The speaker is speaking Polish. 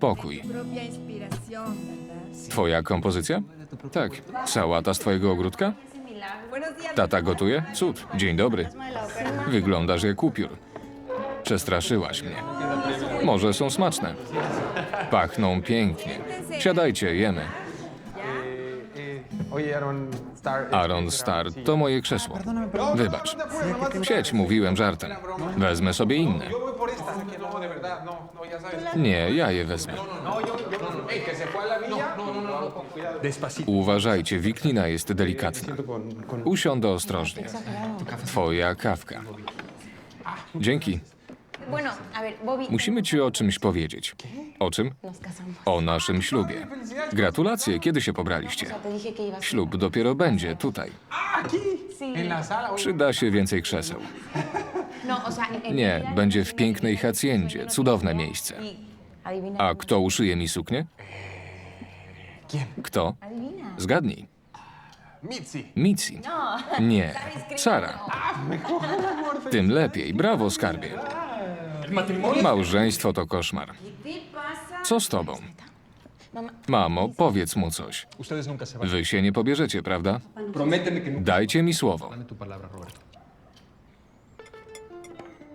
Pokój. propia inspiración, ¿verdad? Twoja kompozycja? Tak. Sałata z twojego ogródka? Tata gotuje? Cud. Dzień dobry. Wyglądasz jak upiór. Przestraszyłaś mnie. Może są smaczne. Pachną pięknie. Siadajcie, jemy. Aaron Star, to moje krzesło. Wybacz. Sieć, mówiłem żartem. Wezmę sobie inne. Que no, de verdad, no, no, ya sabes. Nie, ja je wezmę. No, yo, yo, ey, que se fue a la villa. No, no, no, no, con cuidado. Despacito. Uważajcie, wiknina jest delikatna. Usiądę ostrożnie. Twoja kawka. Dzięki. Bueno, a ver, Bobby. Musimy ci o czymś powiedzieć. O czym? Nos casamos. O naszym ślubie. Gratulacje, kiedy się pobraliście? Te dije que ibas. Ślub dopiero będzie tutaj. En la sala. oye, Przyda się więcej krzeseł. No, en- en Nie, realidad- będzie w pięknej hacjendzie, cudowne miejsce. A kto uszyje mi suknię? Kto? Zgadnij. Mitzi. Mitzi. Nie. Sara. Tym lepiej. Brawo, skarbie. Małżeństwo to koszmar. Co z tobą? Mamo, powiedz mu coś. Wy się nie pobierzecie, prawda? Dajcie mi słowo.